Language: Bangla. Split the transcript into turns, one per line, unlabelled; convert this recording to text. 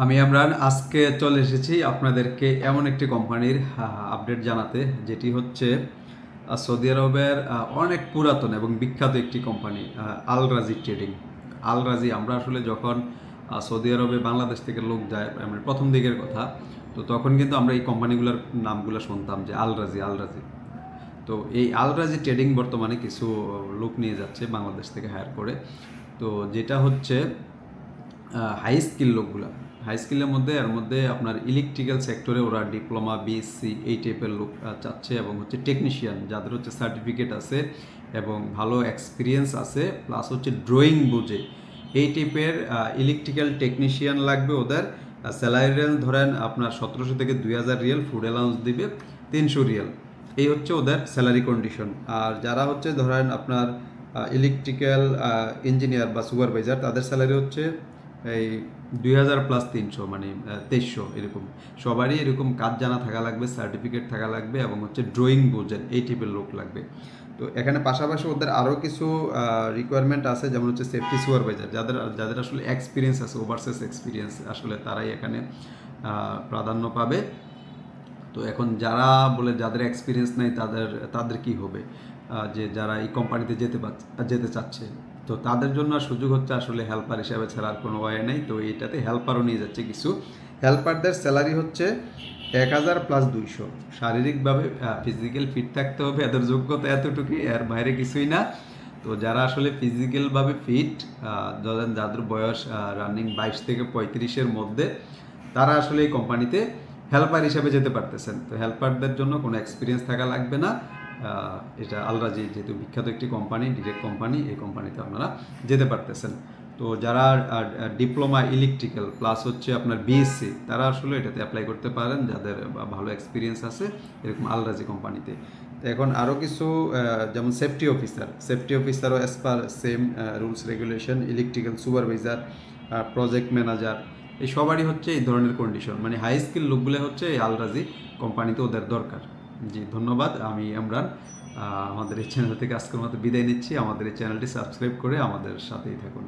আমি আমরান আজকে চলে এসেছি আপনাদেরকে এমন একটি কোম্পানির আপডেট জানাতে, যেটি হচ্ছে সৌদি আরবের অনেক পুরাতন এবং বিখ্যাত একটি কোম্পানি আল রাজি ট্রেডিং। আল রাজি, আমরা আসলে যখন সৌদি আরবে বাংলাদেশ থেকে লোক যায় মানে প্রথম দিকের কথা, তো তখন কিন্তু আমরা এই কোম্পানিগুলোর নামগুলো শুনতাম যে আল রাজি আল রাজি। তো এই আলরাজি ট্রেডিং বর্তমানে কিছু লোক নিয়ে যাচ্ছে বাংলাদেশ থেকে হায়ার করে। তো যেটা হচ্ছে হাই স্কিল লোকগুলা। হাই স্কিলের মধ্যে, এর মধ্যে আপনার ইলেকট্রিক্যাল সেক্টরে ওরা ডিপ্লোমা বিএসসি এই টাইপের লোক চাচ্ছে এবং হচ্ছে টেকনিশিয়ান যাদের হচ্ছে সার্টিফিকেট আছে এবং ভালো এক্সপিরিয়েন্স আছে প্লাস হচ্ছে ড্রয়িং বুঝে। এই টাইপের ইলেকট্রিক্যাল টেকনিশিয়ান লাগবে ওদের। স্যালারি রেঞ্জ ধরেন আপনার সতেরোশো থেকে দুই হাজার রিয়েল ফুড অ্যালাউন্স দিবে তিনশো রিয়েল এই হচ্ছে ওদের স্যালারি কন্ডিশন আর যারা হচ্ছে ধরেন আপনার ইলেকট্রিক্যাল ইঞ্জিনিয়ার বা সুপারভাইজার তাদের স্যালারি হচ্ছে এই দুই হাজার প্লাস তিনশো মানে তেইশশো এরকম। সবারই এরকম কাজ জানা থাকা লাগবে সার্টিফিকেট থাকা লাগবে এবং হচ্ছে ড্রয়িং বোঝেন এই টাইপের লোক লাগবে। তো এখানে পাশাপাশি ওদের আরও কিছু রিকোয়ারমেন্ট আছে, যেমন হচ্ছে সেফটি সুপারভাইজার যাদের যাদের আসলে এক্সপিরিয়েন্স আছে ওভারসেস এক্সপিরিয়েন্স আসলে তারাই এখানে প্রাধান্য পাবে। তো এখন যারা বলে যাদের এক্সপিরিয়েন্স নেই, তাদের তাদের কি হবে? যে যারা এই কোম্পানিতে যেতে যেতে চাচ্ছে। তো তাদের জন্য সুযোগ হচ্ছে আসলে হেল্পার হিসাবে ছাড়ার কোনো ওয়ে নেই। তো এটাতে হেল্পারও নিয়ে যাচ্ছে কিছু। হেল্পারদের স্যালারি হচ্ছে এক হাজার প্লাস দুইশো। শারীরিকভাবে ফিজিক্যাল ফিট থাকতে হবে, এদের যোগ্যতা এতটুকুই, এর বাইরে কিছুই না। তো যারা আসলে ফিজিক্যালভাবে ফিট ধরেন যাদের বয়স রানিং বাইশ থেকে পঁয়ত্রিশের মধ্যে, তারা আসলে এই কোম্পানিতে হেল্পার হিসেবে যেতে পারতেছেন। তো হেল্পারদের জন্য কোনো এক্সপিরিয়েন্স থাকা লাগবে না। এটা আলরাজি যেহেতু বিখ্যাত একটি কোম্পানি ডিরেক্ট কোম্পানি এই কোম্পানিতে আপনারা যেতে পারতেছেন। তো যারা ডিপ্লোমা ইলেকট্রিক্যাল প্লাস হচ্ছে আপনার বিএসসি তারা আসলে এটাতে অ্যাপ্লাই করতে পারেন, যাদের ভালো এক্সপিরিয়েন্স আছে এরকম আলরাজি কোম্পানিতে তো এখন আরও কিছু যেমন safety officer safety অফিসারও as per same rules regulation electrical supervisor project manager এই সবারই হচ্ছে এই ধরনের কন্ডিশন মানে হাই স্কিল লোকগুলো হচ্ছে এই আলরাজি কোম্পানিতে ওদের দরকার। জি, ধন্যবাদ। আমি ইমরান। আমাদের এই চ্যানেল থেকে আজকের মতো বিদায় নিচ্ছি। আমাদের এই চ্যানেলটি সাবস্ক্রাইব করে আমাদের সাথেই থাকুন।